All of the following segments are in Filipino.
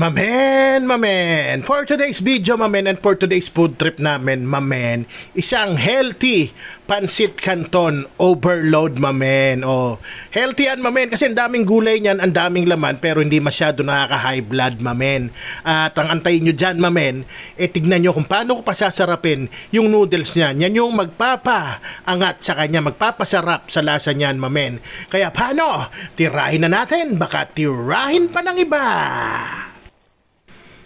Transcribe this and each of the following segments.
Mamen, mamen. For today's video, mamen, and for today's food trip namin, mamen, isang healthy pansit canton overload, mamen. Oh, healthy yan, mamen, kasi ang daming gulay niyan, ang daming laman, pero hindi masyado nakaka-high blood, mamen. At ang antayin nyo dyan, mamen, eh tignan nyo kung paano ko pasasarapin yung noodles niyan. Yan yung magpapa-angat sa kanya, magpapasarap sa lasa niyan, mamen. Kaya paano? Tirahin na natin, baka tirahin pa ng iba.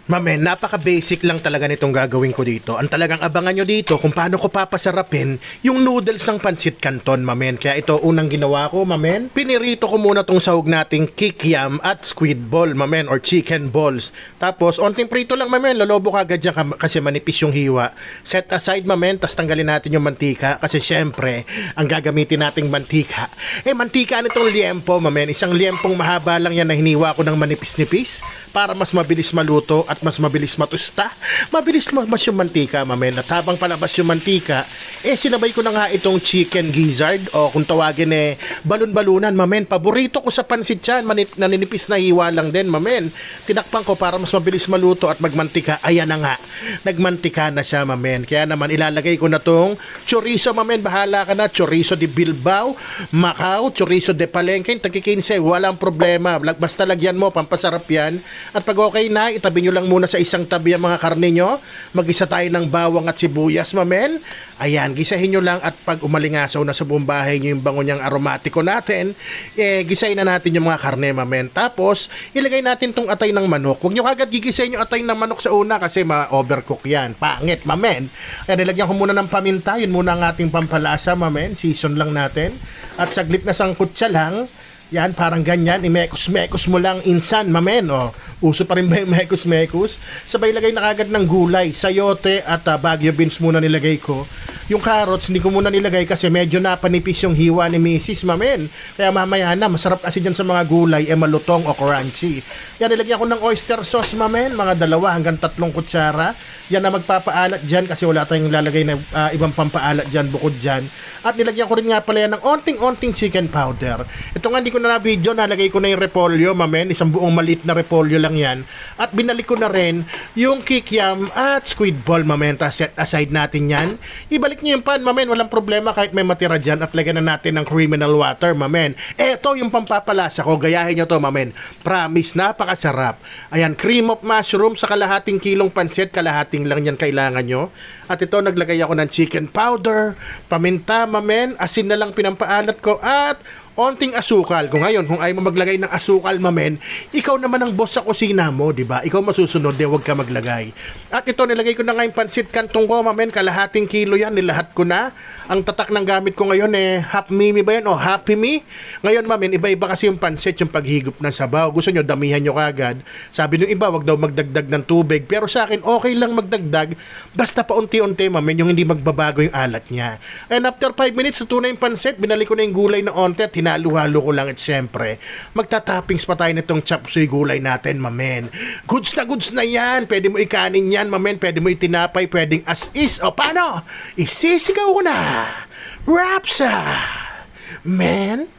Mamen, napaka-basic lang talaga nitong gagawin ko dito. Ang talagang abangan nyo dito kung paano ko papasarapin yung noodles ng pansit canton, mamen. Kaya ito, unang ginawa ko, mamen, pinirito ko muna tong sahog nating kikiam at squid ball, mamen, or chicken balls. Tapos, onting prito lang, mamen, lalobo ka agad dyan kasi manipis yung hiwa. Set aside, mamen, tas tanggalin natin yung mantika kasi syempre, ang gagamitin nating mantika. Eh, mantika nitong liempo, mamen, isang liempong mahaba lang yan na hiniwa ko ng manipis-nipis para mas mabilis maluto at mas mabilis matusta. Mabilis lumabas yung mantika, mamen. At habang palabas yung mantika, eh sinabay ko na nga itong chicken gizzard o kung tawagin eh balon-balunan, mamen. Paborito ko sa pansit yan, manip, naninipis na hiwa lang din, mamen. Tinakpan ko para mas mabilis maluto at magmantika. Ayan na nga, nagmantika na siya, mamen. Kaya naman ilalagay ko na tong chorizo, mamen. Bahala ka na, chorizo de Bilbao, Macau, chorizo de Palenque, tagkikinse, walang problema. Basta lagyan mo, pampasarap yan. At pag okay na, itabi nyo lang muna sa isang tabi ang mga karne nyo. Magisa tayo ng bawang at sibuyas, mamen. Ayan, gisahin nyo lang at pag umalingasaw na sa buong bahay nyo yung bango niyang aromatiko natin, eh, gisahin na natin yung mga karne, mamen. Tapos, ilagay natin tong atay ng manok. Huwag nyo kagad gigisahin yung atay ng manok sa una kasi ma-overcook yan. Pangit, mamen. Kaya nilagyan ko muna ng paminta. Yun muna ang ating pampalasa, mamen. Season lang natin. At saglit na sangkot siya lang. Yan, parang ganyan. I-mekos-mekos mo lang insan, mamen. O, uso pa rin ba yung mekos-mekos? Sabay lagay na kagad ng gulay. Sayote at uh, bagyo beans muna nilagay ko. Yung carrots, hindi ko muna nilagay kasi medyo napanipis yung hiwa ni Mrs. Mamen. Kaya mamaya na, masarap kasi dyan sa mga gulay, eh malutong o crunchy. Yan, nilagyan ko ng oyster sauce, Mamen. Mga dalawa hanggang tatlong kutsara. Yan na magpapaalat dyan kasi wala tayong lalagay na ah, ibang pampaalat dyan bukod dyan. At nilagyan ko rin nga pala yan ng onting-onting chicken powder. Ito nga hindi ko na na-video, nalagay ko na yung repolyo, mamen. Isang buong maliit na repolyo lang yan. At binalik ko na rin yung kikiam at squid ball, mamen. Tapos set aside natin yan. Ibalik nyo yung pan, mamen. Walang problema kahit may matira dyan. At lagyan na natin ng criminal water, mamen. Eto yung pampapalasa ko. Gayahin nyo to, mamen. Promise, napakasarap. Ayan, cream of mushroom sa kalahating kilong pansit. Kalahating lang yan kailangan nyo. At ito, naglagay ako ng chicken powder, paminta, mamen, asin na lang pinampaalat ko, at onting asukal. Kung ngayon, kung ayaw mo maglagay ng asukal, mamen, ikaw naman ang boss sa kusina mo, di ba? Ikaw masusunod, di huwag ka maglagay. At ito, nilagay ko na nga yung pansit kantong ko, mamen, kalahating kilo yan, nilahat ko na. Ang tatak ng gamit ko ngayon, eh, half mimi ba yan? O happy me? Ngayon, mamen, iba-iba kasi yung pansit, yung paghigop ng sabaw. Gusto nyo, damihan nyo kagad. Sabi nung iba, wag daw magdagdag ng tubig. Pero sa akin, okay lang magdagdag, basta pa unti-unti, mamen, yung hindi magbabago yung alat niya. And after 5 minutes, ito na yung pansit, binalik ko na yung gulay na onte at hinalu-halo ko lang at syempre, magtatoppings pa tayo nitong chop suey gulay natin, mamen. Goods na goods na yan. Pwede mo ikanin yan, mamen. Pwede mo itinapay, pwedeng as is. O paano? Isisigaw ko na. Rapsa! Man?